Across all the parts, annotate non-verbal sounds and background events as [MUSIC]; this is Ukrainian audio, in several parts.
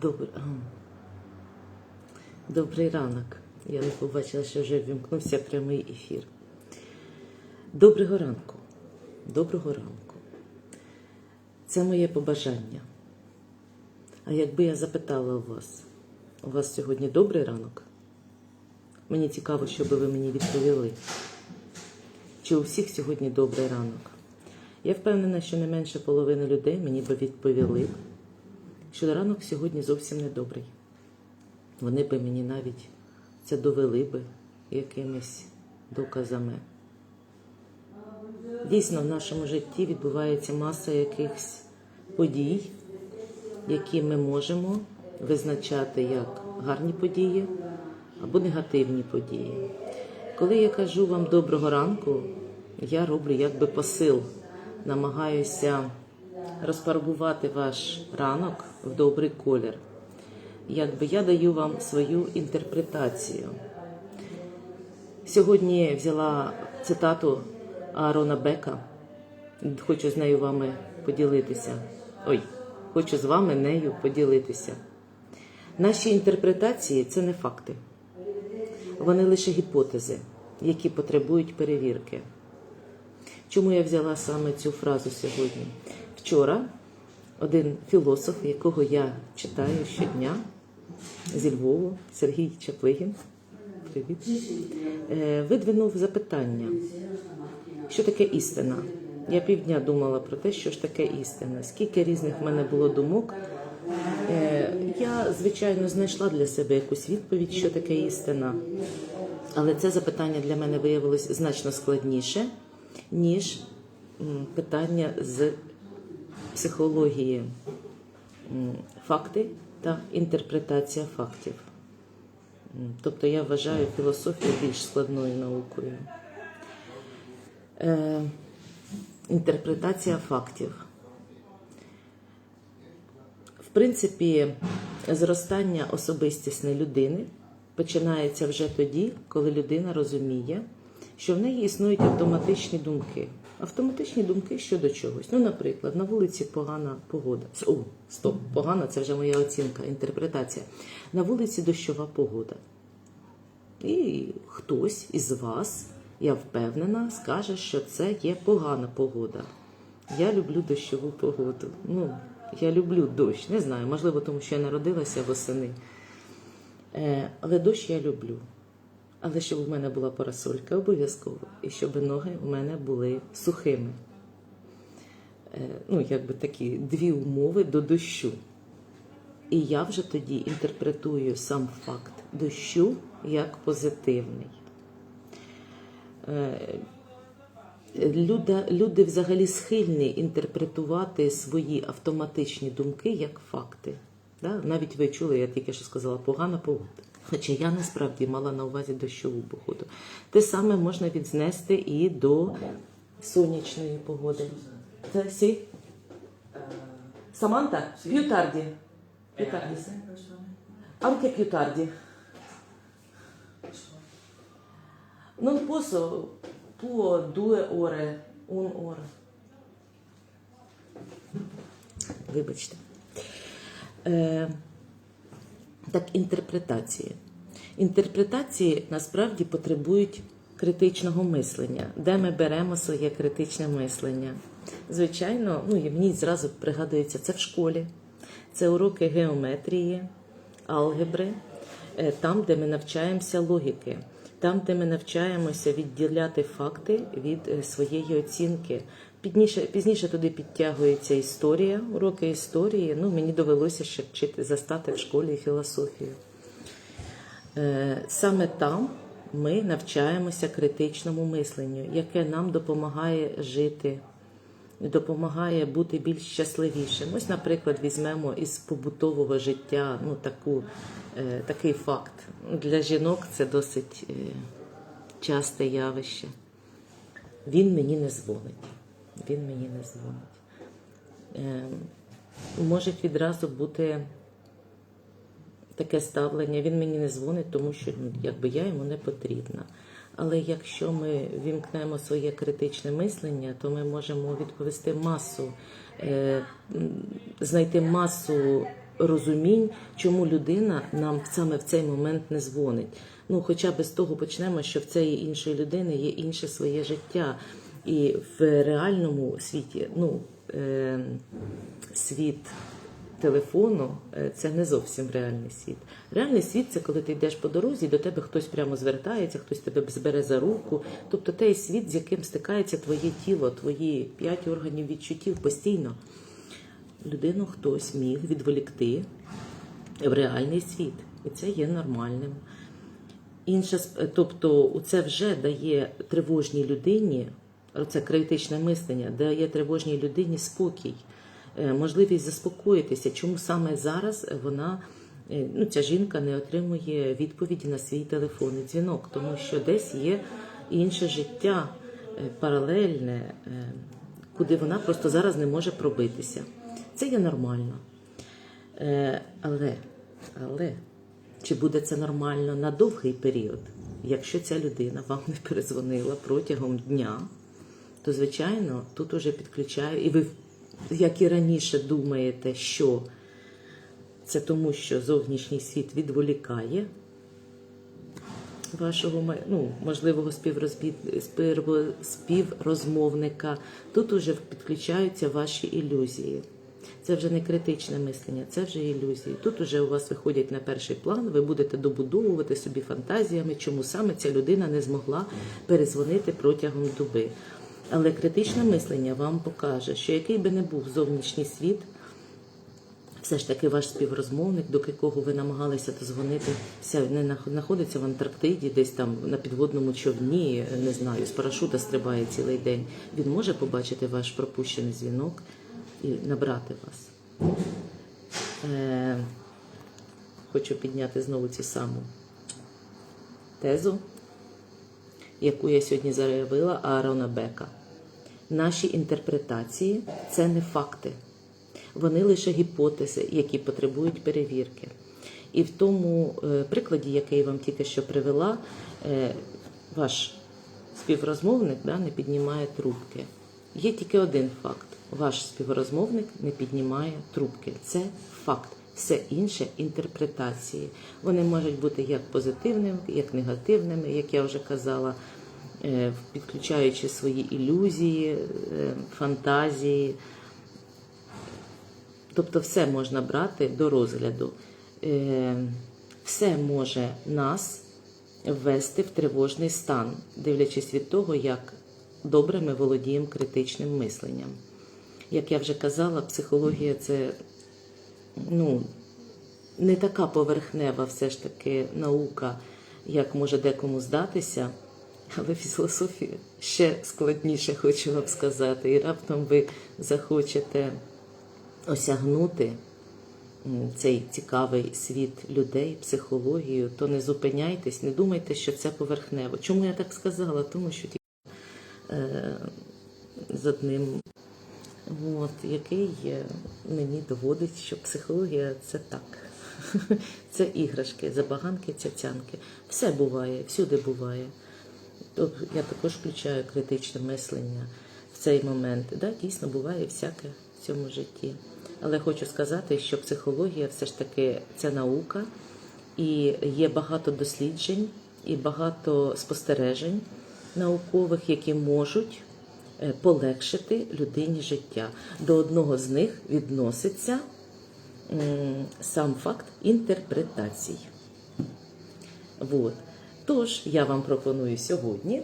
Добр... Добрий ранок. Я не побачила, що вже вімкнувся прямий ефір. Доброго ранку. Доброго ранку. Це моє побажання. А якби я запитала у вас, у вас сьогодні добрий ранок? Мені цікаво, що ви мені відповіли. Чи у всіх сьогодні добрий ранок? Я впевнена, що не менше половини людей мені би відповіли, що ранок сьогодні зовсім не добрий. Вони би мені навіть це довели би якимись доказами. Дійсно, в нашому житті відбувається маса якихось подій, які ми можемо визначати як гарні події або негативні події. Коли я кажу вам доброго ранку, я роблю якби посил, намагаюся розфарбувати ваш ранок в добрий колір. Якби я даю вам свою інтерпретацію. Сьогодні взяла цитату Аарона Бека. Хочу з нею вами поділитися. Ой, хочу з вами нею поділитися. Наші інтерпретації це не факти. Вони лише гіпотези, які потребують перевірки. Чому я взяла саме цю фразу сьогодні? Вчора один філософ, якого я читаю щодня зі Львову, Сергій Чаплигін, привіт, е, видвинув запитання, що таке істина. Я півдня думала про те, що ж таке істина. Скільки різних в мене було думок. Е, Я, звичайно, знайшла для себе якусь відповідь, що таке істина. Але це запитання для мене виявилось значно складніше, ніж питання з психології факти та інтерпретація фактів. Тобто я вважаю філософію більш складною наукою. Е, інтерпретація фактів. В принципі, зростання особистісної людини починається вже тоді, коли людина розуміє, що в неї існують автоматичні думки. Автоматичні думки щодо чогось. Ну, наприклад, на вулиці погана погода. О, стоп, погана це вже моя оцінка, інтерпретація. На вулиці дощова погода. І хтось із вас, я впевнена, скаже, що це є погана погода. Я люблю дощову погоду. Ну, я люблю дощ. Не знаю, можливо, тому що я народилася восени. Е, але дощ я люблю. Але щоб у мене була парасолька обов'язково, і щоб ноги у мене були сухими. Е, ну, якби такі дві умови до дощу. І я вже тоді інтерпретую сам факт дощу як позитивний. Е, Люди, люди взагалі схильні інтерпретувати свої автоматичні думки як факти. Навіть ви чули, я тільки що сказала, погана погода. Хоча я насправді мала на увазі дощову погоду. Те саме можна відзнести і до сонячної погоди. Це сі? Саманта? П'ютарді. П'ютарді. Più tardi. Non posso, può due ore, un'ora. Вибачте. Е, так, інтерпретації. Інтерпретації насправді потребують критичного мислення, де ми беремо своє критичне мислення. Звичайно, ну і мені зразу пригадується це в школі, це уроки геометрії, алгебри, е, там, де ми навчаємося логіки, там, де ми навчаємося відділяти факти від е, своєї оцінки. Пізніше, пізніше туди підтягується історія, уроки історії. Ну, мені довелося ще вчити застати в школі філософію. Е, Саме там ми навчаємося критичному мисленню, яке нам допомагає жити, допомагає бути більш щасливішим. Ось, наприклад, візьмемо із побутового життя ну, таку, е, такий факт. Для жінок це досить е, часте явище. Він мені не дзвонить. Він мені не дзвонить. Е, може відразу бути таке ставлення. Він мені не дзвонить, тому що ну, якби я йому не потрібна. Але якщо ми вімкнемо своє критичне мислення, то ми можемо відповісти масу, е, знайти масу розумінь, чому людина нам саме в цей момент не дзвонить. Ну, хоча б з того почнемо, що в цієї іншої людини є інше своє життя. І в реальному світі, ну, е, світ телефону е, це не зовсім реальний світ. Реальний світ це коли ти йдеш по дорозі, до тебе хтось прямо звертається, хтось тебе збере за руку. Тобто той світ, з яким стикається твоє тіло, твої п'ять органів відчуттів постійно. Людину хтось міг відволікти в реальний світ, і це є нормальним. Інша, тобто, це вже дає тривожній людині, це критичне мислення, дає тривожній людині спокій, е, можливість заспокоїтися, чому саме зараз вона, е, ну, ця жінка не отримує відповіді на свій телефонний дзвінок, тому що десь є інше життя е, паралельне, куди вона просто зараз не може пробитися. Це є нормально. Але, але чи буде це нормально на довгий період? Якщо ця людина вам не перезвонила протягом дня, то звичайно тут уже підключаю, і ви, як і раніше, думаєте, що це тому, що зовнішній світ відволікає вашого ну, можливого співрозмовника. Тут уже підключаються ваші ілюзії. Це вже не критичне мислення, це вже ілюзії. Тут уже у вас виходять на перший план, ви будете добудовувати собі фантазіями, чому саме ця людина не змогла перезвонити протягом доби. Але критичне мислення вам покаже, що який би не був зовнішній світ, все ж таки ваш співрозмовник, до якого ви намагалися дозвонитися, не знаходиться в Антарктиді, десь там на підводному човні, не знаю, з парашута стрибає цілий день. Він може побачити ваш пропущений дзвінок і набрати вас. Е, хочу підняти знову цю саму тезу, яку я сьогодні заявила Аарона Бека. Наші інтерпретації це не факти. Вони лише гіпотези, які потребують перевірки. І в тому е, прикладі, який я вам тільки що привела, е, ваш співрозмовник да, не піднімає трубки. Є тільки один факт: ваш співрозмовник не піднімає трубки. Це факт. Все інше інтерпретації. Вони можуть бути як позитивними, як негативними, як я вже казала, підключаючи свої ілюзії, е, фантазії. Тобто все можна брати до розгляду. Е, Все може нас ввести в тривожний стан, дивлячись від того, як добре ми володіємо критичним мисленням. Як я вже казала, психологія це ну, не така поверхнева все ж таки наука, як може декому здатися. Але філософія ще складніше, хочу вам сказати. І раптом ви захочете осягнути цей цікавий світ людей, психологію, то не зупиняйтесь, не думайте, що це поверхнево. Чому я так сказала? Тому що е, з одним, от, який е, мені доводить, що психологія це так. [LAUGHS] Це іграшки, забаганки, цяцянки. Все буває, всюди буває. Тобто я також включаю критичне мислення в цей момент. Да, дійсно буває всяке в цьому житті. Але хочу сказати, що психологія все ж таки це наука, і є багато досліджень і багато спостережень наукових, які можуть е, полегшити людині життя. До одного з них відноситься сам факт інтерпретацій. Вот. Тож я вам пропоную сьогодні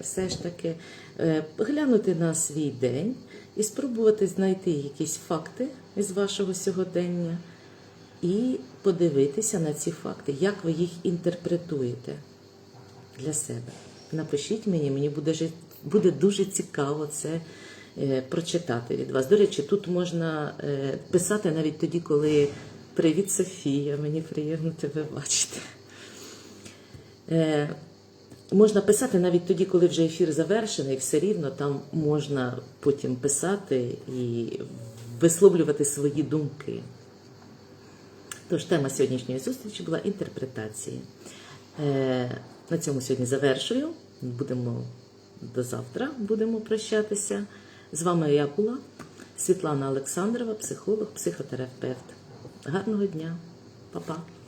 все ж таки е, глянути на свій день і спробувати знайти якісь факти із вашого сьогодення і подивитися на ці факти, як ви їх інтерпретуєте для себе. Напишіть мені, мені буде, буде дуже цікаво це е, прочитати від вас. До речі, тут можна е, писати навіть тоді, коли Привіт, Софія, мені приємно тебе бачити. Е, можна писати навіть тоді, коли вже ефір завершений, все рівно там можна потім писати і висловлювати свої думки. Тож тема сьогоднішньої зустрічі була інтерпретації. Е, на цьому сьогодні завершую. Будемо до завтра будемо прощатися. З вами я була Світлана Олександрова, психолог, психотерапевт. Гарного дня, Па-па.